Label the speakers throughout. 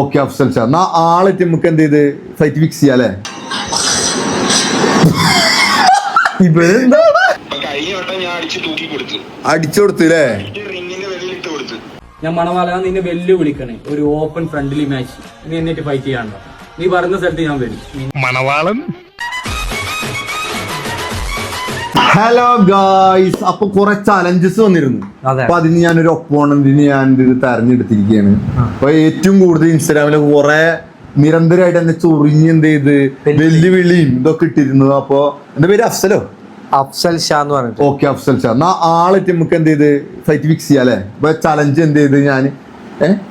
Speaker 1: Okay Afzal Shah എന്നാ ആളെത്തി നമുക്ക് എന്ത് ചെയ്ത്? ഫൈറ്റ് ഫിക്സ് ചെയ്യാം അല്ലേ? ഇവരെന്താ
Speaker 2: അടിച്ച് കൊടുത്തു.
Speaker 1: അടിച്ചു കൊടുത്തു അല്ലേ
Speaker 3: ഞാൻ മണവാല നിന്നെ വെല്ലു വിളിക്കണേ ഒരു ഓപ്പൺ ഫ്രണ്ട്ലി മാച്ച് നീ എന്നിട്ട് ഫൈറ്റ് ചെയ്യാണ്ടോ നീ പറയുന്ന സ്ഥലത്ത് ഞാൻ വരും.
Speaker 1: ഹലോ ഗായ്സ് അപ്പൊ കുറെ ചലഞ്ചസ് വന്നിരുന്നു. അപ്പൊ അതിന് ഞാനൊരു ഒപ്പോണന്റിന് ഞാൻ ഇത് തെരഞ്ഞെടുത്തിരിക്കുകയാണ്. അപ്പൊ ഏറ്റവും കൂടുതൽ ഇൻസ്റ്റാഗ്രാമിൽ കുറെ നിരന്തരമായിട്ട് എന്നെ ചൊറിഞ്ഞ് എന്ത് ചെയ്ത് വെല്ലുവിളിയും ഇതൊക്കെ ഇട്ടിരുന്നു അപ്പൊ എന്റെ പേര് അഫ്സലോ?
Speaker 4: അഫ്സൽ ഷാ എന്ന് പറഞ്ഞിട്ട്.
Speaker 1: ഓക്കെ അഫ്സൽ ഷാ. എന്നാ ആളെത്തി നമുക്ക് എന്ത് ചെയ്ത് ഫൈറ്റ് ഫിക്സ് ചെയ്യാം അല്ലേ? അപ്പൊ ചലഞ്ച് എന്ത് ചെയ്ത് ഞാൻ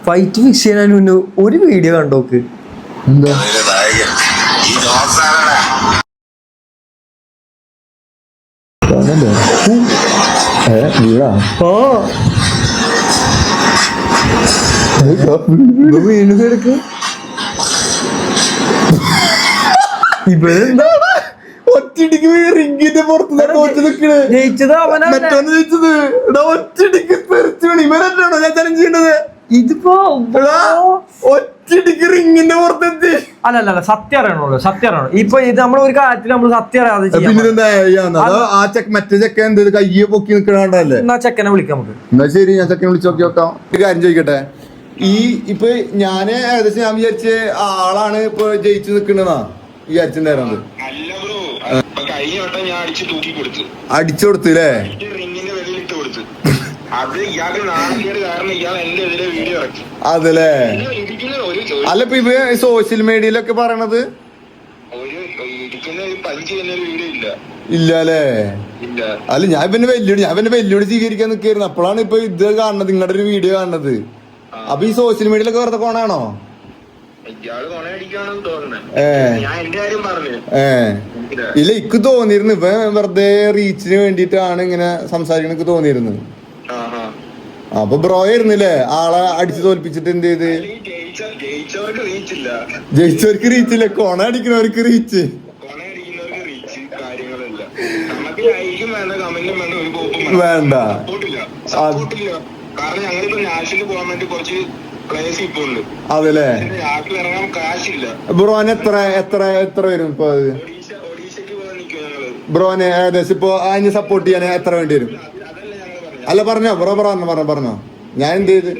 Speaker 4: ഫൈറ്റ് ഫിക്സ് ചെയ്യാൻ മുന്നേ ഒരു വീഡിയോ കണ്ടോക്ക്.
Speaker 1: എന്താ? ഏ വീടാ
Speaker 4: ഓ വീണ് കിടക്ക് ഇവരെന്താ
Speaker 1: ഒറ്റടിക്ക് റിങ്ങിന്റെ പുറത്ത് തോറ്റ് നിൽക്കണേ
Speaker 4: ജയിച്ചത് അവനാ
Speaker 1: മറ്റൊന്ന് ജയിച്ചത്. എടാ ഒറ്റടിക്ക് തെറിച്ചു വീണ് ഇവനാണോ ഞാൻ ചലഞ്ച് ചെയ്യേണ്ടത്
Speaker 4: ഇതിപ്പോ
Speaker 1: എടാ ഒറ്റടിക്ക് റിങ്ങിന്റെ പുറത്തെത്തി
Speaker 4: അല്ല അല്ല അല്ല സത്യം അറിയണല്ലോ സത്യം അറിയണം ഇപ്പൊ ഇത് നമ്മൾ ഒരു കാര്യത്തിൽ നമ്മൾ സത്യം അറിയാതെ
Speaker 1: ആ ചെക്ക് മറ്റേ ചെക്കൻ എന്ത് കയ്യെ പൊക്കി നിൽക്കണല്ലേ
Speaker 4: എന്നാ ചെക്കനെ വിളിക്കാം നമുക്ക്.
Speaker 1: എന്നാ ശരി ഞാൻ ചെക്കനെ വിളിച്ച് നോക്കി നോക്കാം. ഒരു കാര്യം ചോദിക്കട്ടെ? ഈ ഇപ്പൊ ഞാൻ ഏകദേശം ഞാൻ വിചാരിച്ച ആളാണ് ഇപ്പൊ ജയിച്ചു നിക്കണെന്നാ വിചാരിച്ചിട്ടുണ്ടായിരുന്നത്
Speaker 2: അല്ല ബ്രോ അപ്പൊ കഴിഞ്ഞ ഞാൻ അടിച്ച് തൂക്കി കൊടുത്തു.
Speaker 1: അടിച്ചു കൊടുത്തു അല്ലേ അതല്ലേ അല്ല ഇപ്പൊ ഇവ സോഷ്യൽ മീഡിയയിലൊക്കെ പറയണത്?
Speaker 2: ഇല്ല.
Speaker 1: അല്ലേ അല്ല ഞാൻ പിന്നെ വെല്ലുവിളി ഞാൻ പിന്നെ വെല്ലുവിളി സ്വീകരിക്കാൻ നിൽക്കായിരുന്നു അപ്പോഴാണ് ഇപ്പൊ ഇത് കാണുന്നത് നിങ്ങളുടെ ഒരു വീഡിയോ കാണുന്നത്. അപ്പൊ ഈ സോഷ്യൽ മീഡിയയിലൊക്കെ വെറുതെ കോണാണോ
Speaker 2: ഇല്ല.
Speaker 1: ഇക്ക് തോന്നിയിരുന്നു ഇവ വെറുതെ റീച്ചിന് വേണ്ടിട്ടാണ് ഇങ്ങനെ സംസാരിക്കണ എനിക്ക് തോന്നിയിരുന്നു. അപ്പൊ ബ്രോ ആയിരുന്നില്ലേ? ആളെ അടിച്ചു തോൽപ്പിച്ചിട്ട് എന്ത് ചെയ്ത്?
Speaker 2: ജയിച്ചവർക്ക് റീച്ചില്ല
Speaker 1: റീച്ച് ഇല്ല. കോണ അടിക്കുന്നവർക്ക് റീച്ച്
Speaker 2: വേണ്ട കാരണം ഞങ്ങളിപ്പോ നാഷണൽ പോകാൻ വേണ്ടി കുറച്ച് പ്ലേസ് ഇപ്പൊ ഉണ്ട്.
Speaker 1: അതല്ലേ?
Speaker 2: നാട്ടിൽ ഇറങ്ങാൻ കാശില്ല.
Speaker 1: ബ്രോന് എത്ര എത്ര എത്ര വരും ഇപ്പൊ ബ്രോന് ഏകദേശം ഇപ്പൊ അതിന് സപ്പോർട്ട് ചെയ്യാൻ എത്ര വേണ്ടി വരും? അല്ല പറഞ്ഞോ. ബ്രോ പറഞ്ഞോ പറഞ്ഞോ പറഞ്ഞോ. ഞാൻ എന്ത് ചെയ്ത്?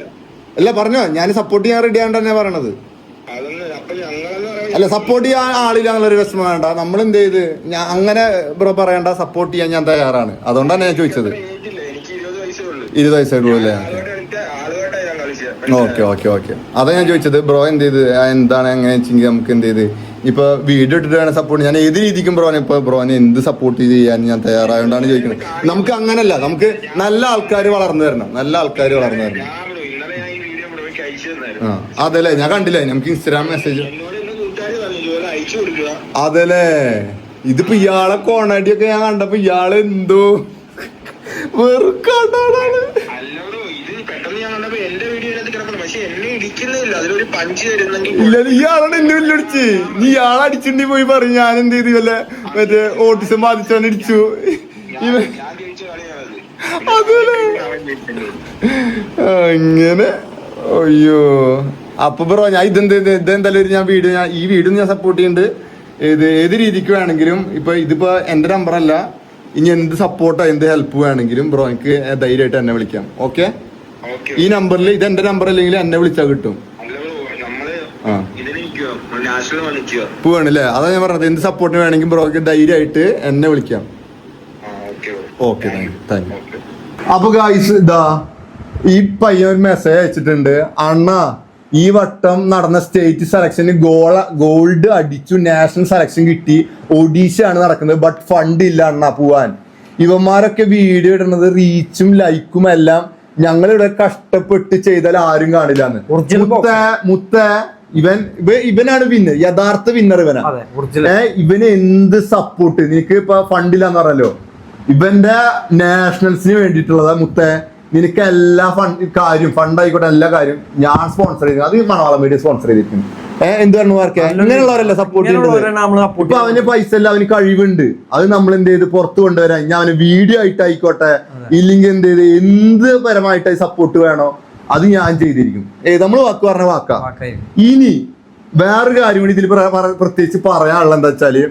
Speaker 1: അല്ല പറഞ്ഞോ. ഞാൻ സപ്പോർട്ട് ചെയ്യാൻ റെഡി ആണ് തന്നെ പറയണത്. അല്ല സപ്പോർട്ട് ചെയ്യാൻ ആളില്ല എന്നുള്ളൊരു വിഷമം വേണ്ട. നമ്മൾ എന്ത് ചെയ്ത് ഞാൻ അങ്ങനെ ബ്രോ പറയണ്ട സപ്പോർട്ട് ചെയ്യാൻ ഞാൻ തയ്യാറാണ്. അതുകൊണ്ടാണ് ഞാൻ ചോദിച്ചത്.
Speaker 2: ഇരുപത് വയസ്സേ ഉള്ളൂ.
Speaker 1: വയസ്സായിട്ടുള്ളൂ അല്ലേ? Okay okay okay. അതാ ഞാൻ ചോദിച്ചത്. ബ്രോ എന്ത് ചെയ്ത് എന്താണ് എങ്ങനെ വെച്ചെങ്കിൽ നമുക്ക് എന്ത് ചെയ്ത് ഇപ്പൊ വീഡിയോ വേണം സപ്പോർട്ട് ഞാൻ ഏത് രീതിക്കും ബ്രോനെ ഇപ്പൊ ബ്രോനെ എന്ത് സപ്പോർട്ട് ചെയ്യാൻ ഞാൻ തയ്യാറായോണ്ടാണ് ചോദിക്കുന്നത് നമുക്ക് അങ്ങനല്ല. നമുക്ക് നല്ല ആൾക്കാർ വളർന്നു വരണം. നല്ല ആൾക്കാർ വളർന്നു വരണം
Speaker 2: ഞാൻ ബ്രോ, ഇന്നലെ ഞാൻ ഈ വീഡിയോ ബ്രോയ്ക്ക് അയച്ചു തന്നായിരുന്നു
Speaker 1: ആ അതല്ലേ ഞാൻ കണ്ടില്ലേ നമുക്ക് ഇൻസ്റ്റാഗ്രാം മെസ്സേജ് അതെല്ലേ ഇതിപ്പോ ഇയാളെ കോണാടിയൊക്കെ ഞാൻ കണ്ടപ്പോ ഇയാൾ എന്തോ വെറുക്കാണ്ടാണ് ഇയാളാണ് എന്നെ വെല്ലടിച്ച് നീ ഇയാളെ അടിച്ചിണ്ടി പോയി പറഞ്ഞു ഞാൻ എന്ത് ചെയ്തു? വല്ല മറ്റേ ഓട്ടിസം ബാധിച്ചാണ് ഇടിച്ചു? അങ്ങനെ അയ്യോ. അപ്പൊ ബ്രോ ഞാൻ ഇതെന്ത് ഇത് ഇതെന്തായാലും ഒരു ഞാൻ വീഡിയോ ഞാൻ ഈ വീഡിയോ ഞാൻ സപ്പോർട്ട് ചെയ്യുന്നുണ്ട് ഇത് ഏത് രീതിക്ക് വേണമെങ്കിലും ഇപ്പൊ ഇതിപ്പോ എന്റെ നമ്പർ അല്ല. ഇനി എന്ത് സപ്പോർട്ടോ എന്ത് ഹെൽപ്പ് വേണമെങ്കിലും ബ്രോ എനിക്ക് ധൈര്യമായിട്ട് എന്നെ വിളിക്കാം. ഓക്കെ ഈ നമ്പറിൽ ഇത് എന്റെ നമ്പർ അല്ലെങ്കിൽ എന്നെ വിളിച്ചാൽ കിട്ടും. ആ. പോവാണല്ലേ? അതാ ഞാൻ പറഞ്ഞത്. എന്ത് സപ്പോർട്ടിന് വേണമെങ്കിൽ ബ്രോക്ക് ധൈര്യമായിട്ട് എന്നെ വിളിക്കാം.
Speaker 2: ഓക്കെ
Speaker 1: താങ്ക് യു അപ്പൊ ഗായ്സ് ഇതാ ഈ പയ്യൻ ഒരു മെസ്സേജ് അയച്ചിട്ടുണ്ട്. അണ്ണ ഈ വട്ടം നടന്ന സ്റ്റേറ്റ് സെലക്ഷന് ഗോള ഗോൾഡ് അടിച്ചു നാഷണൽ സെലക്ഷൻ കിട്ടി. ഒഡീഷ ആണ് നടക്കുന്നത് ബട്ട് ഫണ്ട് ഇല്ല അണ്ണ പോവാൻ. ഇവന്മാരൊക്കെ വീഡിയോ ഇടുന്നത് റീച്ചും ലൈക്കും എല്ലാം ഞങ്ങൾ ഇവിടെ കഷ്ടപ്പെട്ട് ചെയ്താൽ ആരും
Speaker 4: കാണില്ല.
Speaker 1: മുത്ത മുത്ത ഇവൻ ഇവ- ഇവനാണ് വിന്നർ യഥാർത്ഥ വിന്നർ ഇവനാണ് ഇവന് എന്ത് സപ്പോർട്ട് നിനക്ക് ഇപ്പൊ ഫണ്ടില്ലാന്ന് പറഞ്ഞല്ലോ. ഇവന്റെ നാഷണൽസിന് വേണ്ടിയിട്ടുള്ളതാ മുത്തേ. നിനക്ക് എല്ലാ ഫണ്ട് കാര്യം ഫണ്ട് ആയിക്കോട്ടെ എല്ലാ കാര്യം ഞാൻ സ്പോൺസർ ചെയ്തു അത് മണവാളം മീഡിയ സ്പോൺസർ ചെയ്തിരിക്കുന്നു. ഏഹ് എന്ത് പറഞ്ഞു മാർക്കെ? ഇങ്ങനെയുള്ളവരല്ല സപ്പോർട്ട്
Speaker 4: ചെയ്യുന്നത്?
Speaker 1: ഇപ്പൊ അവന് പൈസ എല്ലാം അവന് കഴിവുണ്ട്. അത് നമ്മൾ എന്ത് ചെയ്ത്? പുറത്തു കൊണ്ടുവരാൻ. ഞാൻ അവന് വീഡിയോ ആയിട്ട് ആയിക്കോട്ടെ ഇല്ലെങ്കിൽ എന്ത് ചെയ്ത്? എന്ത് പരമായിട്ട് സപ്പോർട്ട് വേണോ? അത് ഞാൻ ചെയ്തിരിക്കും. ഏ നമ്മൾ വാക്ക് പറഞ്ഞ വാക്കാ. ഇനി വേറൊരു കാര്യം കൂടി ഇതിൽ പ്ര- പ്ര- പ്രത്യേകിച്ച് പറയാനുള്ള എന്താ വെച്ചാൽ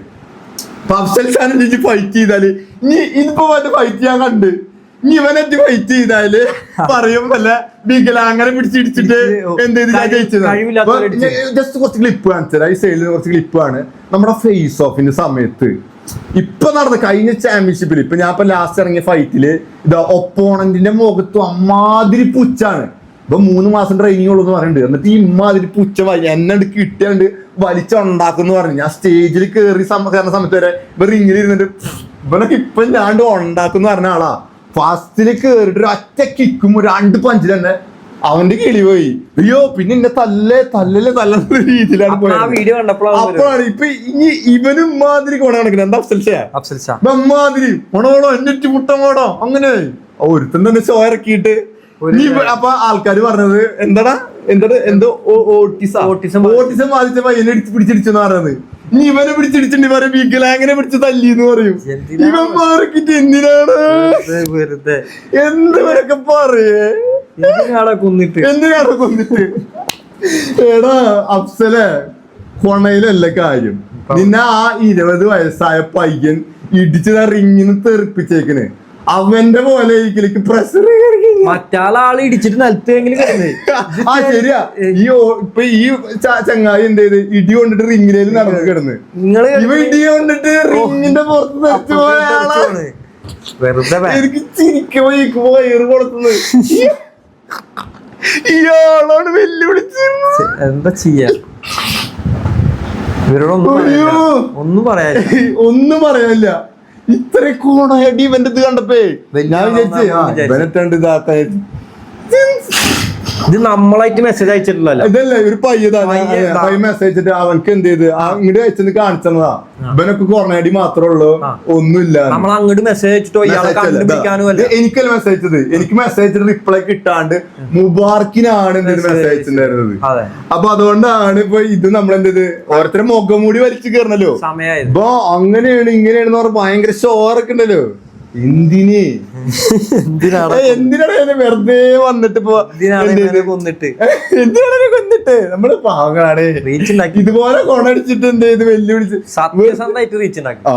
Speaker 1: ഖാൻ ഫൈറ്റ് ചെയ്താൽ ഇനി ഇതിപ്പോ ഫൈറ്റ് ഞാൻ കണ്ട്. ഇനി ഇവനെറ്റ് ഫൈറ്റ് ചെയ്താൽ? പറയും വല്ല വികലാങ്ങനെ പിടിച്ചിടിച്ചിട്ട് എന്ത് ഞാൻ ജയിച്ചത്. ജസ്റ്റ് കുറച്ച് ക്ലിപ്പ് കാണിച്ചത് ഈ സൈഡിൽ കുറച്ച് ക്ലിപ്പാണ് നമ്മുടെ ഫേസ് ഓഫിന്റെ സമയത്ത്. ഇപ്പൊ നടന്ന കഴിഞ്ഞ ചാമ്പ്യൻഷിപ്പിൽ ഇപ്പൊ ഞാൻ ഇപ്പൊ ലാസ്റ്റ് ഇറങ്ങിയ ഫൈറ്റിൽ ഇതാ ഒപ്പോണന്റിന്റെ മുഖത്ത് അമ്മാതിരി പുച്ചാണ് ഇപ്പൊ മൂന്ന് മാസം ട്രെയിനിങ് ഉള്ളൂ എന്ന് പറയുന്നുണ്ട് എന്നിട്ട് ഈ ഇമ്മാതിരി പുച്ച എന്നെ കിട്ടിയാണ്ട് വലിച്ചുണ്ടാക്കുന്നു പറഞ്ഞു. ഞാൻ സ്റ്റേജിൽ കയറി കയറുന്ന സമയത്ത് വരെ ഇപ്പൊ റിങ്ങിലിരുന്നിട്ട് ഇവനൊക്കെ ഇപ്പൊ ഞാണ്ട് ഉണ്ടാക്കുന്നു പറഞ്ഞ ആളാ. ഫാസ്റ്റിൽ കേറിട്ട് ഒരു ഒറ്റ കിക്കും രണ്ട് പഞ്ചിൽ തന്നെ അവന്റെ കിളി പോയി. അയ്യോ പിന്നെ എന്നെ തല്ലേ തല്ലല്ലേ തല്ലുന്ന രീതിയിലാണ് പോയത്. അപ്പോഴാണ് ഇപ്പൊ ഇനി ഇവനും മാതിരി കൊണ കണക്കിന് എന്താ അഫ്സൽ ഷാ? മാതിരി മോണോടോ എന്നിട്ട് മുട്ടമോടോ അങ്ങനെ. ഒരുത്തൻ തന്നെ ഷോ ഇറക്കിയിട്ട്.
Speaker 4: ഒരു
Speaker 1: അപ്പൊ ആൾക്കാര് പറഞ്ഞത് എന്താടാ? എന്താ എന്തോ ഓട്ടിസം. ഓട്ടിസം ബാധിച്ച- പയ്യനെ പിടിച്ചിടിച്ചു പറഞ്ഞത്. നീ ഇവനെ പിടിച്ചിടിച്ചിട്ട് പറയും വികലാങ്ങനെ പിടിച്ച് തല്ലിന്ന് പറയും. ഇവൻ മാർക്കിട്ട് എന്തിനാണ്? എന്തുവരൊക്കെ പറയേ?
Speaker 4: എന്തിനാടാ കുന്നിട്ട്?
Speaker 1: എന്തിനാണ് കൊന്നിട്ട്? എടാ അഫ്സലെ കൊണയിലല്ല കാര്യം. നിന്നെ ആ ഇരുപത് വയസ്സായ പയ്യൻ ഇടിച്ചത് റിങ്ങിന്ന് തെറിപ്പിച്ചേക്കണ്. അവന്റെ പോലെ എനിക്ക് പ്രഷർ
Speaker 4: മറ്റാളാൾ ഇടിച്ചിട്ട് നിലത്തെങ്കിലും
Speaker 1: ആ ശരിയാ. ഈ ഇപ്പൊ ഈ ചങ്ങായി എന്ത് ചെയ്ത്? ഇടി കൊണ്ടിട്ട് റിങ്ങിലേക്ക് നടന്നു കിടന്ന്.
Speaker 4: നിങ്ങൾ
Speaker 1: ഇവ ഇടി കൊണ്ടിട്ട് റിങ്ങിന്റെ പുറത്ത് നിറച്ചു പോയ ആളാ.
Speaker 4: വെറുതെ
Speaker 1: എനിക്ക് ചിരിക്കുമ്പോ എനിക്ക് വയറ് കൊടുത്തത് ഇയാളാണ് വെല്ലുവിളിച്ചിരുന്നത്
Speaker 4: എന്താ ചെയ്യാ? ഇവരോടൊന്നും. ഒന്നും പറയാനില്ല.
Speaker 1: ഒന്നും പറയാനില്ല. ഇത്ര കോണായിട്ട് ഇവന്റെ ഇത് കണ്ടപ്പേ ഞാൻ വിചാരിച്ചു ആ
Speaker 4: ആളാണെന്ന്
Speaker 1: ഇതാക്കാൻ.
Speaker 4: ഇത് നമ്മളായിട്ട് മെസ്സേജ് അയച്ചിട്ടില്ലല്ലോ
Speaker 1: ഇതല്ലേ ഒരു
Speaker 4: പയ്യതാണ്.
Speaker 1: പയ്യ മെസ്സേജ് അവൾക്ക് എന്ത് ചെയ്ത്? അങ്ങോട്ട് അയച്ചെന്ന് കാണിച്ചതാ ഇവനൊക്കെ കൊറോണയടി മാത്രമേ ഉള്ളൂ. ഒന്നുമില്ല.
Speaker 4: നമ്മൾ അങ്ങോട്ട് മെസ്സേജ് അയച്ചിട്ടോ
Speaker 1: എനിക്കല്ല മെസ്സേജ് അയച്ചത്. എനിക്ക് മെസ്സേജ് അയച്ചിട്ട് റിപ്ലൈ കിട്ടാണ്ട് മുബാർക്കിനാണ് എന്തെങ്കിലും മെസ്സേജ് അയച്ചിട്ടുണ്ടായിരുന്നത്. അപ്പൊ അതുകൊണ്ടാണ് ഇപ്പൊ ഇത് നമ്മൾ എന്ത് ഓരോരുത്തരും മുഖം മൂടി വലിച്ചു കയറണല്ലോ അപ്പൊ അങ്ങനെയാണ് ഇങ്ങനെയാണെന്ന് പറഞ്ഞ ഭയങ്കര ഷോറൊക്കെ ഉണ്ടല്ലോ. എന്തിന്?
Speaker 4: എന്തിനാണ്
Speaker 1: എന്തിനാണ് വെറുതെ വന്നിട്ട് ഇപ്പൊ
Speaker 4: കൊന്നിട്ട്?
Speaker 1: എന്തിനാണ് കൊന്നിട്ട്? നമ്മൾ പാവങ്ങളാണ്.
Speaker 4: റീച്ച് ഉണ്ടാക്കി.
Speaker 1: ഇതുപോലെ കൊണടിച്ചിട്ട് എന്ത് ചെയ്ത് വെല്ലുവിളിച്ച്?
Speaker 4: സത്യസന്ധമായിട്ട് റീച്ച് ഉണ്ടാക്കി.
Speaker 1: ആ.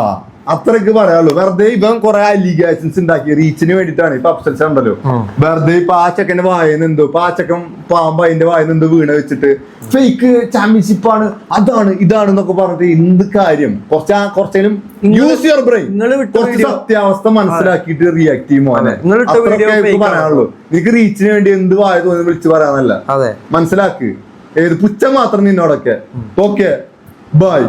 Speaker 1: അത്രയ്ക്ക് പറയാള്ളൂ വെറുതെ ഇവൻ കുറെ അലിഗേഷൻസ് ഉണ്ടാക്കി റീച്ചിന് വേണ്ടിട്ടാണ്. ഇപ്പൊ അപ്സൽസ് ഉണ്ടല്ലോ. വെറുതെ ഇപ്പൊ ആ ചെക്കന്റെ വായന എന്തോ ഇപ്പൊ ആ ചെക്കൻ പാമ്പ് അതിന്റെ വായന എന്തോ വീണ വെച്ചിട്ട് ഫേക്ക് ചാമ്പ്യൻഷിപ്പ് ആണ് അതാണ് ഇതാണ് എന്നൊക്കെ പറഞ്ഞിട്ട് എന്ത് കാര്യം? കുറച്ച് കുറച്ചേലും യൂസ് യുവർ ബ്രെയിൻ കുറച്ച് സത്യാവസ്ഥ മനസ്സിലാക്കിയിട്ട് റിയാക്ട്
Speaker 4: ചെയ്യുമോ
Speaker 1: അത്രയൊക്കെ പറയാനുള്ളൂ. നിനക്ക് റീച്ചിന് വേണ്ടി എന്ത് വായ തോന്നി വിളിച്ചു പറയാനല്ല. മനസ്സിലാക്ക്. ഏത് പുച്ച മാത്രം നിന്നോടൊക്കെ. Okay bye